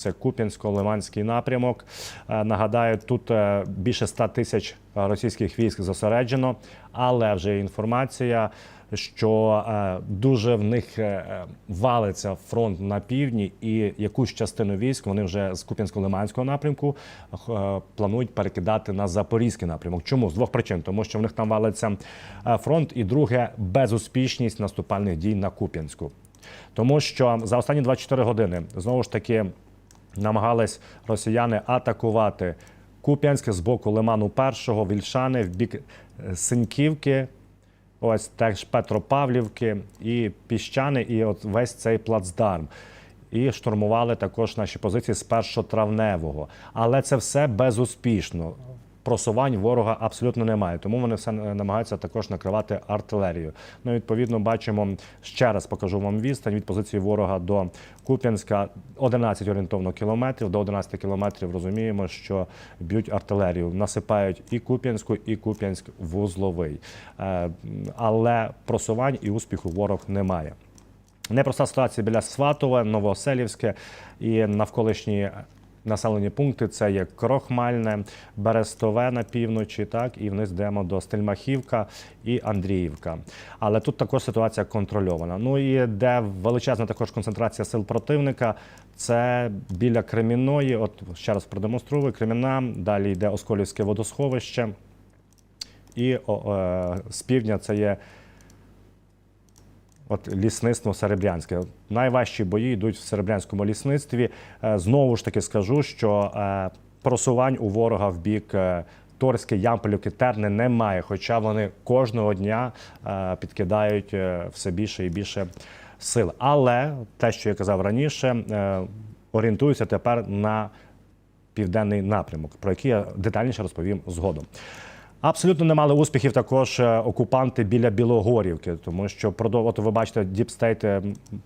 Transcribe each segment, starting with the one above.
Це Куп'янсько-Лиманський напрямок. Е, Нагадаю, тут е, більше 100 тисяч російських військ зосереджено, але вже є інформація, що е, дуже в них валиться фронт на півдні, і якусь частину військ вони вже з Куп'янсько-Лиманського напрямку планують перекидати на Запорізький напрямок. Чому з двох причин? Тому що в них там валиться фронт, і друге безуспішність наступальних дій на Куп'янську. Тому що за останні 24 години знову ж таки намагались росіяни атакувати Куп'янське з боку Лиману Першого, Вільшани, в бік е, Синьківки, ось теж Петропавлівки і Піщани, і от весь цей плацдарм. І штурмували також наші позиції з першотравневого. Але це все безуспішно. Просувань ворога абсолютно немає, тому вони все намагаються також накривати артилерією. Ну, відповідно, бачимо ще раз покажу вам відстань від позиції ворога до Куп'янська 11 орієнтовно кілометрів. До 11 кілометрів розуміємо, що б'ють артилерію, насипають і Куп'янську, і Куп'янськ вузловий. Е, Але просувань і успіху ворог немає. Непроста ситуація біля Сватове, Новооселівське і навколишні населені пункти. Це є Крохмальне, Берестове на півночі, так і вниз йдемо до Стельмахівка і Андріївка. Але тут також ситуація контрольована. Ну і де величезна також концентрація сил противника. Це біля Кремінної. От ще раз продемонструю Креміна. Далі йде Осколівське водосховище. І о, е, з півдня це є От лісництво Серебрянське. Найважчі бої йдуть в Серебрянському лісництві. Е, Знову ж таки скажу, що е, просувань у ворога в бік е, Торське, Ямполівки, Терни немає, хоча вони кожного дня підкидають все більше і більше сил. Але те, що я казав раніше, орієнтуюся тепер на південний напрямок, про який я детальніше розповім згодом. Абсолютно не мали успіхів також е, окупанти біля Білогорівки, тому що от ви бачите, Діпстейт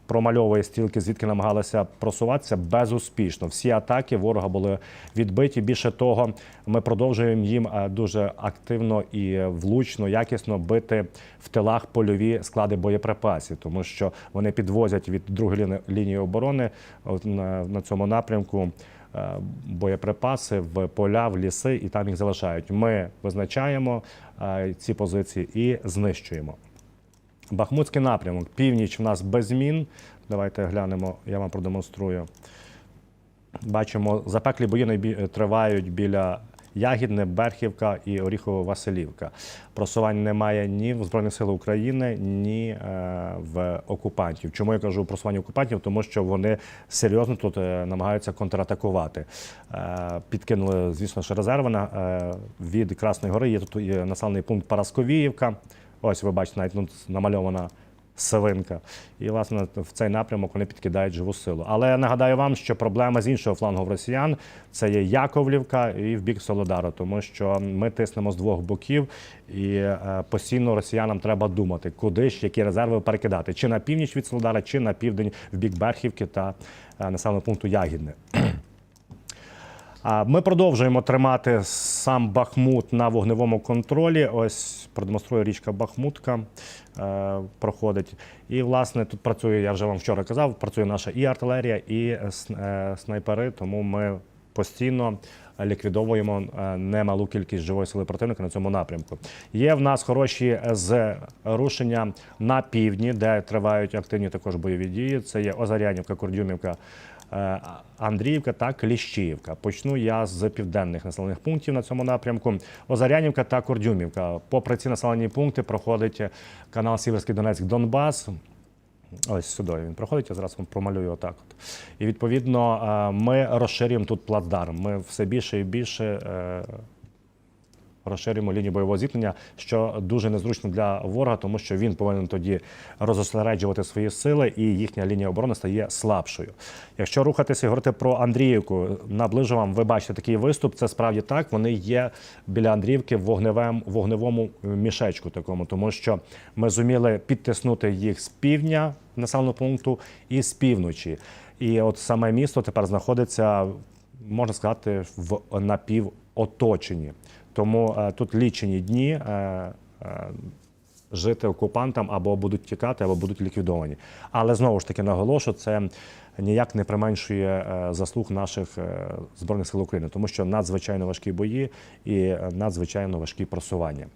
промальовує стрілки, звідки намагалися просуватися безуспішно. Всі атаки ворога були відбиті. Більше того, ми продовжуємо їм е, дуже активно і влучно, якісно бити в тилах польові склади боєприпасів, тому що вони підвозять від другої лінії оборони на, цьому напрямку е, боєприпаси в поля, в ліси і там їх залишають. Ми визначаємо е, ці позиції і знищуємо. Бахмутський напрямок, північ в нас без змін. Давайте глянемо, я вам продемонструю. Бачимо, запеклі бої тривають біля Ягідне, Берхівка і Оріхово-Василівка. Просувань немає ні в Збройних сил України, ні е, в окупантів. Чому я кажу просування окупантів? Тому що вони серйозно тут е, намагаються контратакувати. Е, підкинули, звісно, ще резерви від Красної Гори. Є тут населений пункт Парасковіївка. Ось ви бачите, навіть тут намальована Савинка. І, власне, в цей напрямок вони підкидають живу силу. Але я нагадаю вам, що проблема з іншого флангу в росіян це є Яковлівка і в бік Солодару, тому що ми тиснемо з двох боків, і е, постійно росіянам треба думати, куди ж які резерви перекидати, чи на північ від Солодара, чи на південь в бік Берхівки та е, населеного пункту Ягідне. Ми продовжуємо тримати сам Бахмут на вогневому контролі. Ось продемонструю річка Бахмутка е, проходить. І, власне, тут працює, я вже вам вчора казав, працює наша і артилерія, і е, е, снайпери, тому ми постійно ліквідовуємо е, немалу кількість живої сили противника на цьому напрямку. Є в нас хороші зрушення на півдні, де тривають активні також бойові дії. Це є Озарянівка, Курдюмівка, Андріївка та Кліщіївка. Почну я з південних населених пунктів на цьому напрямку. Озарянівка та Курдюмівка. Попри ці населені пункти проходить канал Сіверський Донецьк Донбас. Ось сюди він проходить, я зараз вам промалюю отак. От. І відповідно е, ми розширюємо тут плацдарм. Ми все більше і більше е, розширюємо лінію бойового зіткнення, що дуже незручно для ворога, тому що він повинен тоді розосереджувати свої сили, і їхня лінія оборони стає слабшою. Якщо рухатися і говорити про Андріївку, наближу вам, ви бачите такий виступ. Це справді так. Вони є біля Андріївки в вогневому, вогневому мішечку такому, тому що ми зуміли підтиснути їх з півдня населеного пункту і з півночі. І от саме місто тепер знаходиться, можна сказати, в напівоточенні. Тому е, тут лічені дні. Е, е, жити окупантам або будуть тікати, або будуть ліквідовані. Але знову ж таки наголошую, це ніяк не применшує заслуг наших збройних сил України, тому що надзвичайно важкі бої і надзвичайно важкі просування.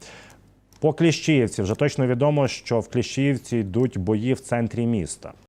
По Кліщіївці вже точно відомо, що в Кліщіївці йдуть бої в центрі міста.